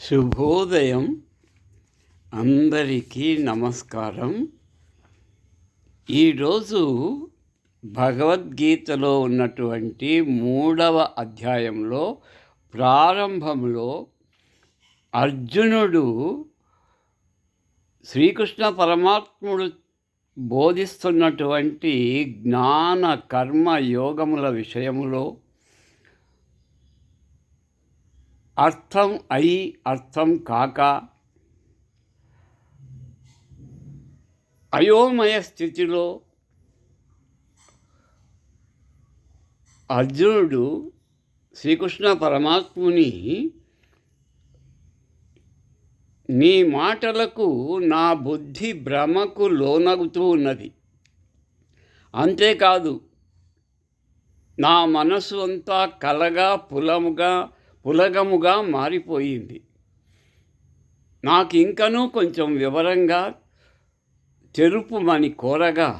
శుభోదయం. అందరికీ నమస్కారం. ఈరోజు భగవద్గీతలో ఉన్నటువంటి మూడవ అధ్యాయంలో ప్రారంభంలో అర్జునుడు శ్రీకృష్ణ పరమాత్ముడు బోధిస్తున్నటువంటి జ్ఞాన కర్మ యోగముల విషయములో అర్థం అయి అర్థం కాక. అయోమయ స్థితిలో అర్జునుడు శ్రీకృష్ణ పరమాత్ముని నీ మాటలకు నా బుద్ధి భ్రమకు లోనగుతూ ఉన్నది. అంతేకాదు నా మనసు అంతా కలగా పులముగా పులగముగా మారిపోయింది. నాకు ఇంకనూ కొంచెం వివరంగా తెలుపుమని కోరగా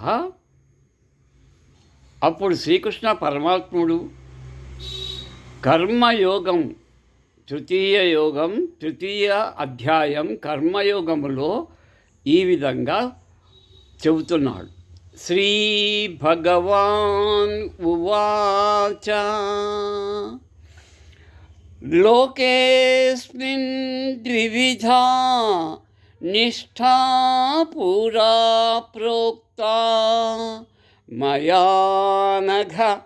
అప్పుడు శ్రీకృష్ణ పరమాత్ముడు కర్మయోగం తృతీయ యోగం తృతీయ అధ్యాయం కర్మయోగములో ఈ విధంగా చెబుతున్నాడు. శ్రీ భగవాన్ ఉవాచ लोकेऽस्मिन् द्विविधा निष्ठा पुरा प्रोक्ता मया नघ।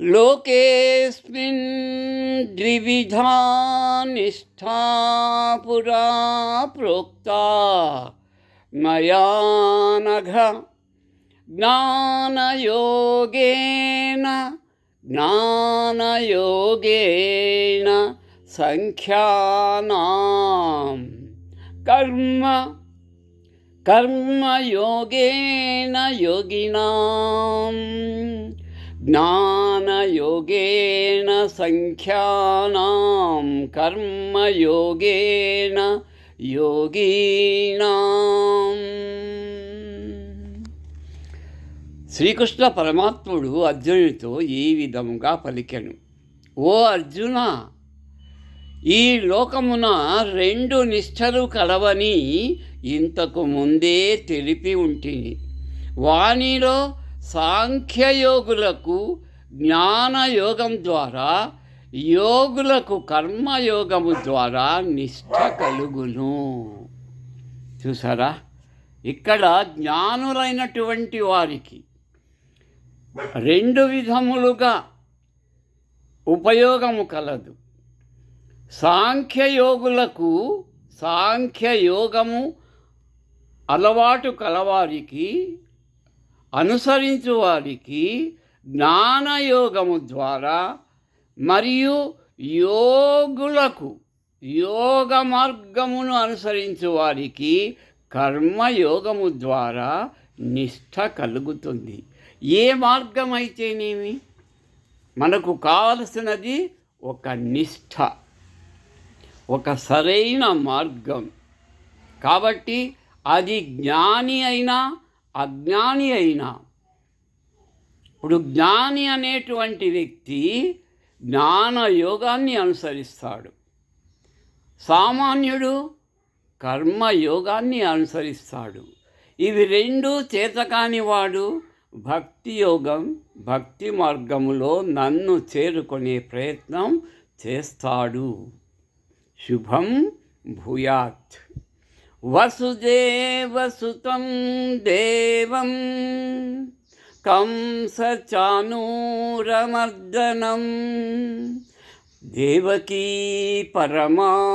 लोकेऽस्मिन् द्विविधा निष्ठा पुरा प्रोक्ता मया नघ। ज्ञानयोगेन ज्ञानयोगेन सङ्ख्यानां कर्म कर्मयोगेन योगिनां ज्ञानयोगेन सङ्ख्यानां कर्मयोगेन योगीनाम्। శ్రీకృష్ణ పరమాత్ముడు అర్జునుడితో ఈ విధముగా పలికెను. ఓ అర్జున ఈ లోకమున రెండు నిష్ఠలు కలవని ఇంతకు ముందే తెలిపి ఉంటిని. వాణిలో సాంఖ్యయోగులకు జ్ఞానయోగం ద్వారా యోగులకు కర్మయోగము ద్వారా నిష్ఠ కలుగును. చూసారా? ఇక్కడ జ్ఞానులైనటువంటి వారికి రెండు విధములుగా ఉపయోగము కలదు. సాంఖ్యయోగులకు సాంఖ్యయోగము అలవాటు కలవారికి అనుసరించు వారికి జ్ఞానయోగము ద్వారా మరియు యోగులకు యోగ మార్గమును అనుసరించు వారికి కర్మయోగము ద్వారా నిష్ఠ కలుగుతుంది. ఏ మార్గం అయితేనేమి మనకు కావలసినది ఒక నిష్ఠ ఒక సరైన మార్గం. కాబట్టి అది జ్ఞాని అయినా అజ్ఞాని అయినా ఇప్పుడు జ్ఞాని అనేటువంటి వ్యక్తి జ్ఞాన యోగాన్ని అనుసరిస్తాడు. సామాన్యుడు కర్మయోగాన్ని అనుసరిస్తాడు. ఇవి రెండు చేతకానివాడు భక్తి యోగం భక్తి మార్గములో నన్ను చేరుకునే ప్రయత్నం చేస్తాడు. శుభం భూయాత్. వసుదేవసుతం దేవం కంసచానూరమర్దనం. దేవకీ పరమానందం.